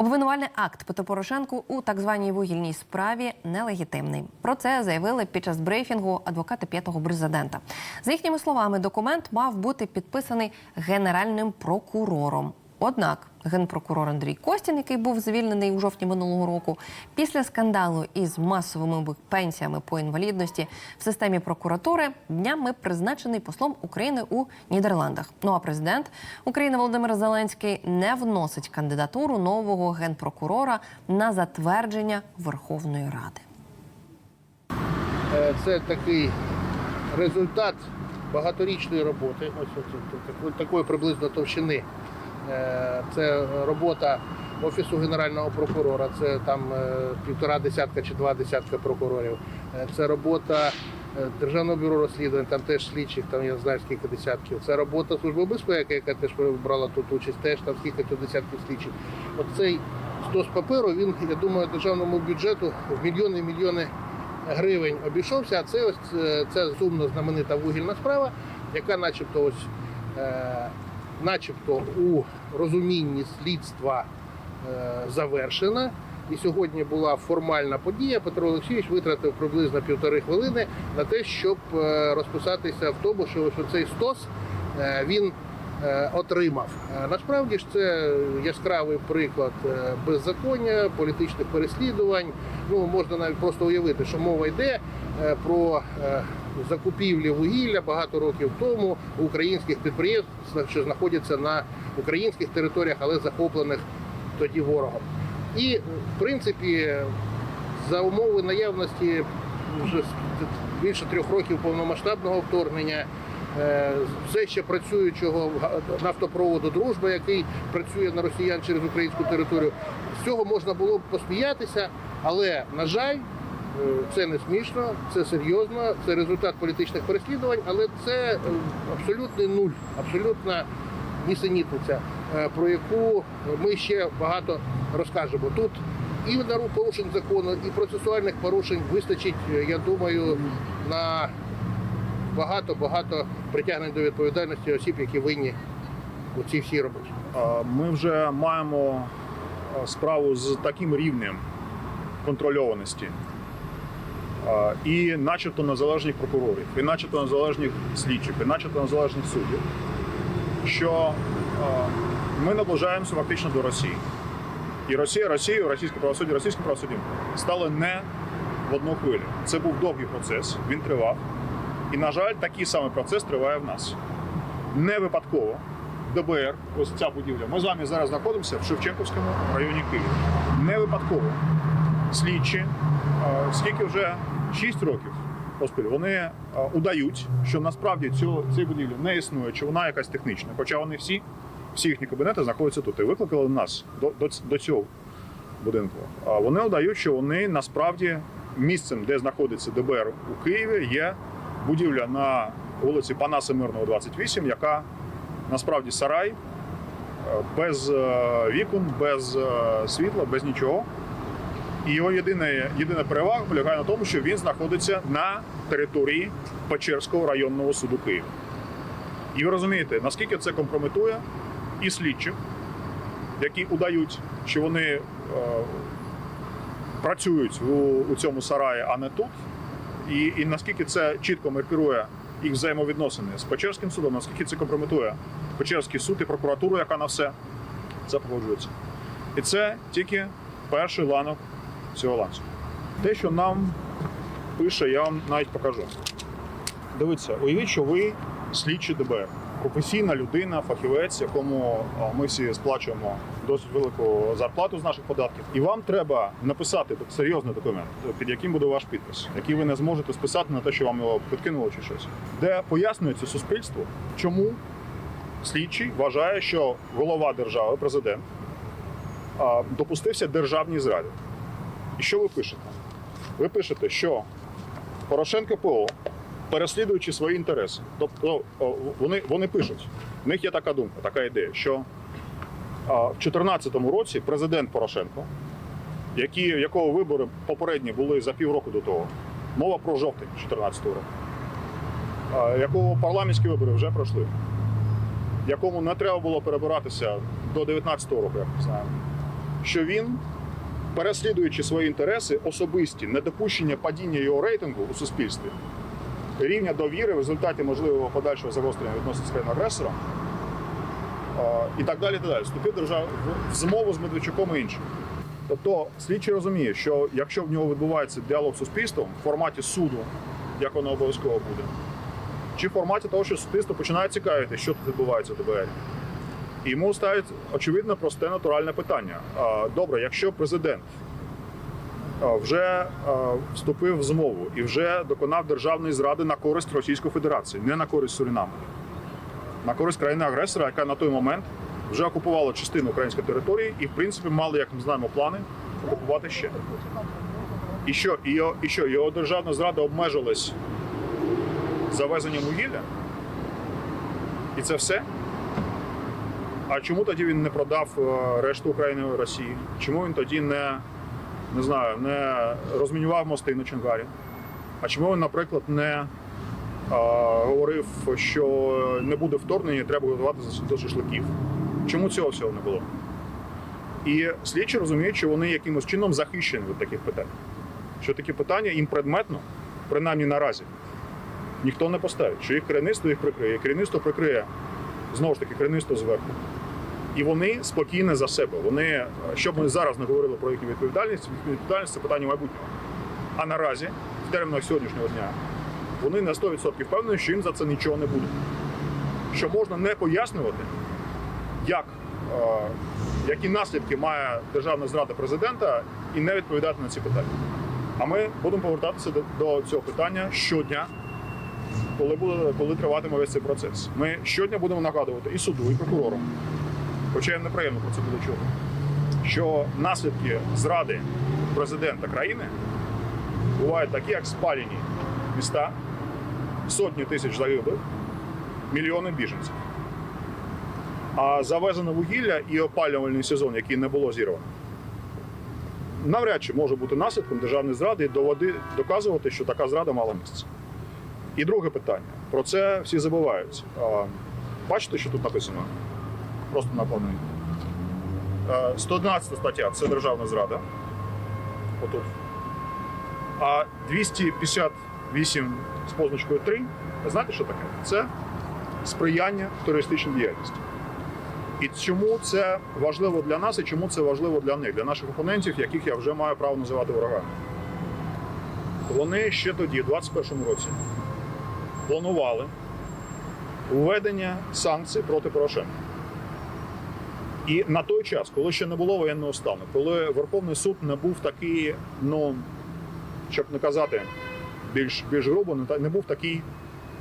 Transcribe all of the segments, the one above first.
Обвинувальний акт Петро Порошенку у так званій вугільній справі нелегітимний. Про це заявили під час брифінгу адвокати п'ятого президента. За їхніми словами, документ мав бути підписаний генеральним прокурором. Однак генпрокурор Андрій Костін, який був звільнений у жовтні минулого року, після скандалу із масовими пенсіями по інвалідності в системі прокуратури днями призначений послом України у Нідерландах. Ну а президент України Володимир Зеленський не вносить кандидатуру нового генпрокурора на затвердження Верховної Ради. Е, Це такий результат багаторічної роботи, ось ось ось такої приблизно товщини. Е, Це робота Офісу Генерального прокурора, це там е, півтора десятка чи два десятка прокурорів. Е, Це робота Державного бюро розслідувань, там теж слідчих, там я знаю скільки десятків. Це робота Служби безпеки, яка теж брала тут участь, теж там скільки десятків слідчих. От цей стос паперу, він, я думаю, державному бюджету в мільйони і мільйони гривень обійшовся. А це ось е, ця сумно знаменита вугільна справа, яка начебто ось начебто у розумінні слідства е, завершена. І сьогодні була формальна подія. Петро Олексійович витратив приблизно півтори хвилини на те, щоб е, розписатися в тому, що цей стос е, він отримав. Насправді ж це яскравий приклад беззаконня, політичних переслідувань. Ну можна навіть просто уявити, що мова йде про закупівлі вугілля багато років тому у українських підприємств, що знаходяться на українських територіях, але захоплених тоді ворогом. І в принципі, за умови наявності вже більше трьох років повномасштабного вторгнення. е, Все ще працюючого нафтопроводу Дружба, який працює на росіян через українську територію. З цього можна було б посміятися, але на жаль, е, це не смішно, це серйозно, це результат політичних переслідувань, але це е, абсолютний нуль, абсолютна нісенітниця, е, про яку ми ще багато розкажемо. Тут і на порушень закону, і процесуальних порушень вистачить, е, я думаю, на багато-багато притягнень до відповідальності осіб, які винні у цій всій роботі. Ми вже маємо справу з таким рівнем контрольованості і начебто незалежних прокурорів, і начебто незалежних слідчих, і начебто незалежних суддів, що ми наближаємося фактично до Росії. І Росія, Росію, російське правосуддя, російським правосуддям стали не в одну хвилю. Це був довгий процес, він тривав. І, на жаль, такий самий процес триває в нас. Не випадково ДБР, ось ця будівля. Ми з вами зараз знаходимося в Шевченківському районі Києва. Не випадково слідчі, скільки вже 6 років поспіль, вони е, удають, що насправді цього, цієї будівлі не існує, чи вона якась технічна. Хоча вони всі, всі їхні кабінети знаходяться тут. І викликали нас до, до, до цього будинку. А вони удають, що вони насправді місцем, де знаходиться ДБР у Києві, є будівля на вулиці Панаса Мирного, 28, яка насправді сарай е, без е, вікон, без е, світла, без нічого. І його єдина, єдина перевага полягає на тому, що він знаходиться на території Печерського районного суду Києва. І ви розумієте, наскільки це компрометує і слідчих, які удають, що вони е, працюють у, у цьому сараї, а не тут. І, і наскільки це чітко маркирує їх взаємовідносини з Печерським судом, наскільки це компрометує Печерський суд і прокуратуру, яка на все це погоджується. І це тільки перший ланок цього ланцюгу. Те, що нам пише, я вам навіть покажу. Дивіться, уявіть, що ви слідчий ДБР, професійна людина, фахівець, якому ми всі сплачуємо досить велику зарплату з наших податків. І вам треба написати серйозний документ, під яким буде ваш підпис, який ви не зможете списати на те, що вам його підкинуло чи щось, де пояснюється суспільству, чому слідчий вважає, що голова держави, президент, допустився державній зраді. І що ви пишете? Ви пишете, що Порошенко ПО, переслідуючи свої інтереси, тобто вони, вони пишуть, в них є така думка, така ідея, що в 2014 році президент Порошенко, які, якого вибори попередні були за півроку до того, мова про жовтень 2014 року, якого парламентські вибори вже пройшли, якому не треба було перебиратися до 2019 року, як ми знаємо. що він, переслідуючи свої інтереси, особисті, недопущення падіння його рейтингу у суспільстві, рівня довіри в результаті можливого подальшого загострення відносин з країною агресором і так далі. так далі. Вступив держав в змову з Медведчуком і іншим. Тобто слідчий розуміє, що якщо в нього відбувається діалог з суспільством в форматі суду, як воно обов'язково буде, чи в форматі того, що суспільство починає цікавити, що тут відбувається в ДБР. Йому ставить очевидно просте натуральне питання. Добре, якщо президент вже вступив в змову і вже доконав державної зради на користь Російської Федерації, не на користь Сурінаму, на користь країни-агресора, яка на той момент вже окупувала частину української території і, в принципі, мали, як ми знаємо, плани окупувати ще. І що, його, і що його державна зрада обмежилась завезенням вугілля? І це все? А чому тоді він не продав е, решту України Росії? Чому він тоді не, не знаю, не розмінював мости на Чонгарі? А чому він, наприклад, не а, говорив, що не буде вторгнення, і треба готуватися до шашликів? Чому цього всього не було? І слідчі розуміють, що вони якимось чином захищені від таких питань. Що такі питання їм предметно, принаймні наразі, ніхто не поставить. Що їх керівництво їх прикриє. Керівництво прикриє знову ж таки керівництво зверху. І вони спокійні за себе. Вони, щоб ми зараз не говорили про їхню відповідальність, відповідальність це питання майбутнього. А наразі, в термінах сьогоднішнього дня, вони на 100% впевнені, що їм за це нічого не буде. Що можна не пояснювати, як, е, які наслідки має державна зрада президента, і не відповідати на ці питання. А ми будемо повертатися до, до цього питання щодня, коли буде коли триватиме весь цей процес. Ми щодня будемо нагадувати і суду, і прокурорам, хоча їм неприємно про це буде чути, що наслідки зради президента країни бувають такі, як спалені міста, сотні тисяч загиблих, мільйони біженців. А завезене вугілля і опалювальний сезон, який не було зірвано, навряд чи може бути наслідком державної зради і доводи доказувати, що така зрада мала місце. І друге питання. Про це всі забувають. Бачите, що тут написано? Просто наповнено. 111 стаття це державна зрада. Отут. А 258 з позначкою 3, знаєте, що таке? Це сприяння терористичній діяльності. І чому це важливо для нас і чому це важливо для них, для наших опонентів, яких я вже маю право називати ворогами? Вони ще тоді, в 2021 році, планували введення санкцій проти Порошенка. І на той час, коли ще не було воєнного стану, коли Верховний суд не був такий, ну щоб не казати більш, більш грубо, не був такий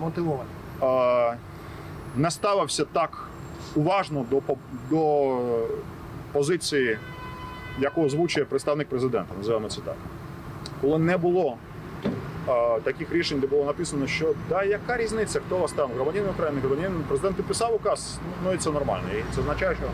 Мотивований. не ставився так уважно до, до позиції, яку озвучує представник президента, називаємо це так. Коли не було таких рішень, де було написано, що да, яка різниця, хто вас там, громадянин України, громадянин, президент підписав указ, ну і це нормально. І це означає, що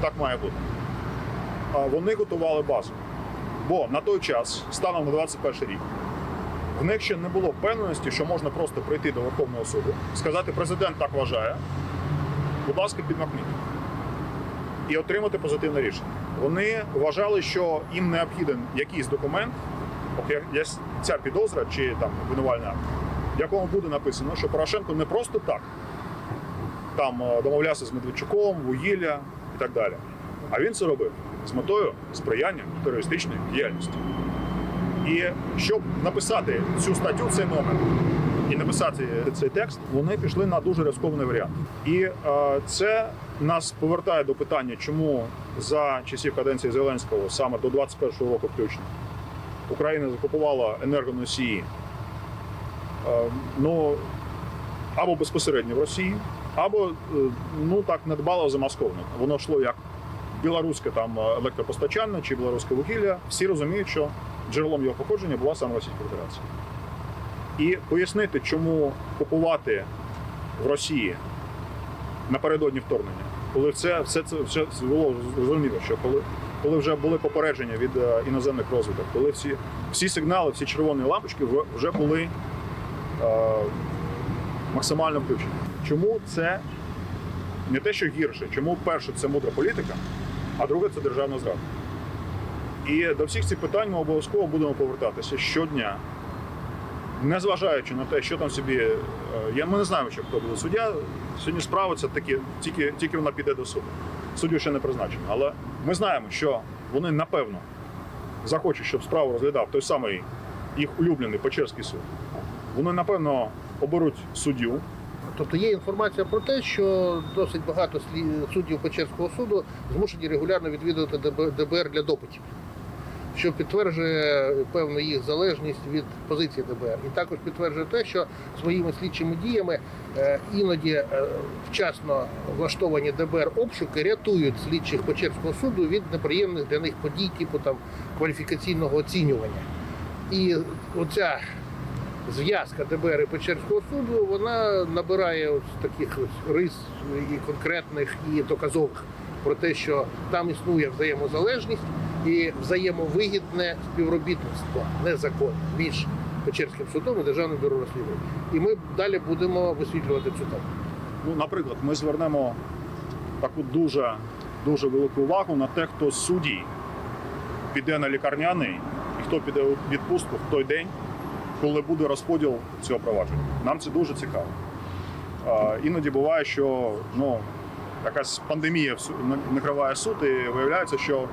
так має бути. Вони готували базу. Бо на той час, станом на 21 рік, в них ще не було впевненості, що можна просто прийти до Верховного суду, сказати, президент так вважає, будь ласка, підмахніть. І отримати позитивне рішення. Вони вважали, що їм необхіден якийсь документ, як ця підозра чи там обвинувальна, в якому буде написано, що Порошенко не просто так там е, домовлявся з Медведчуком, вугілля і так далі. А він це робив з метою сприяння терористичної діяльності. І щоб написати цю статтю, цей номер і написати цей текст, вони пішли на дуже ризикований варіант. І е, це нас повертає до питання, чому за часів каденції Зеленського, саме до 21-го року включно, Україна закупувала енергоносії е, ну, або безпосередньо в Росії, або е, ну так недбало замасковано. Воно йшло як білоруське там електропостачання чи білоруське вугілля. Всі розуміють, що джерелом його походження була саме Російська Федерація. І пояснити, чому купувати в Росії напередодні вторгнення, коли це все це все було зрозуміло, що коли, коли вже були попередження від е, іноземних розвиток, коли всі, всі сигнали, всі червоні лампочки вже були е, максимально включені. Чому це не те, що гірше? Чому перше це мудра політика, а друге це державна зрада? І до всіх цих питань ми обов'язково будемо повертатися щодня, незважаючи на те, що там собі. е, Я, ми не знаємо, що хто буде суддя. Сьогодні справа це тільки, тільки вона піде до суду. Суддю ще не призначено. Але ми знаємо, що вони напевно захочуть, щоб справу розглядав той самий їх улюблений Печерський суд. Вони напевно оберуть суддю, Тобто є інформація про те, що досить багато суддів Печерського суду змушені регулярно відвідувати ДБР для допитів, що підтверджує певну їх залежність від позиції ДБР. І також підтверджує те, що своїми слідчими діями е, іноді е, вчасно влаштовані ДБР обшуки рятують слідчих Печерського суду від неприємних для них подій, типу там кваліфікаційного оцінювання. І оця зв'язка ДБР і Печерського суду вона набирає ось таких рис і конкретних, і доказових про те, що там існує взаємозалежність і взаємовигідне співробітництво незаконне між Печерським судом і Державним бюро розслідувань. І ми далі будемо висвітлювати цю тему. Ну, наприклад, ми звернемо таку дуже, дуже велику увагу на те, хто з суддій піде на лікарняний і хто піде у відпустку в той день, коли буде розподіл цього провадження. Нам це дуже цікаво. Іноді буває, що ну, якась пандемія накриває суд, і виявляється, що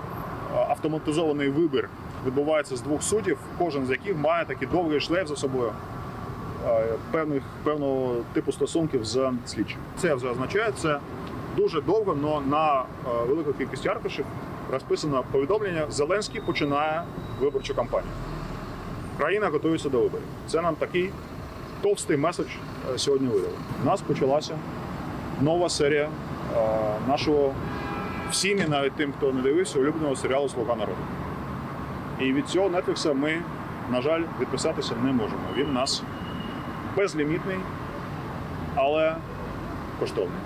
автоматизований вибір відбувається з двох суддів, кожен з яких має такий довгий шлейф за собою е, певних певного типу стосунків з слідчим. Це вже означає, це дуже довго, але на е, велику кількість аркушів розписано повідомлення: Зеленський починає виборчу кампанію. Країна готується до виборів. Це нам такий товстий меседж е, сьогодні видали. У нас почалася нова серія е, нашого всім і навіть тим, хто не дивився, улюбленого серіалу Слуга народу. І від цього Netflix ми, на жаль, відписатися не можемо. Він у нас безлімітний, але коштовний.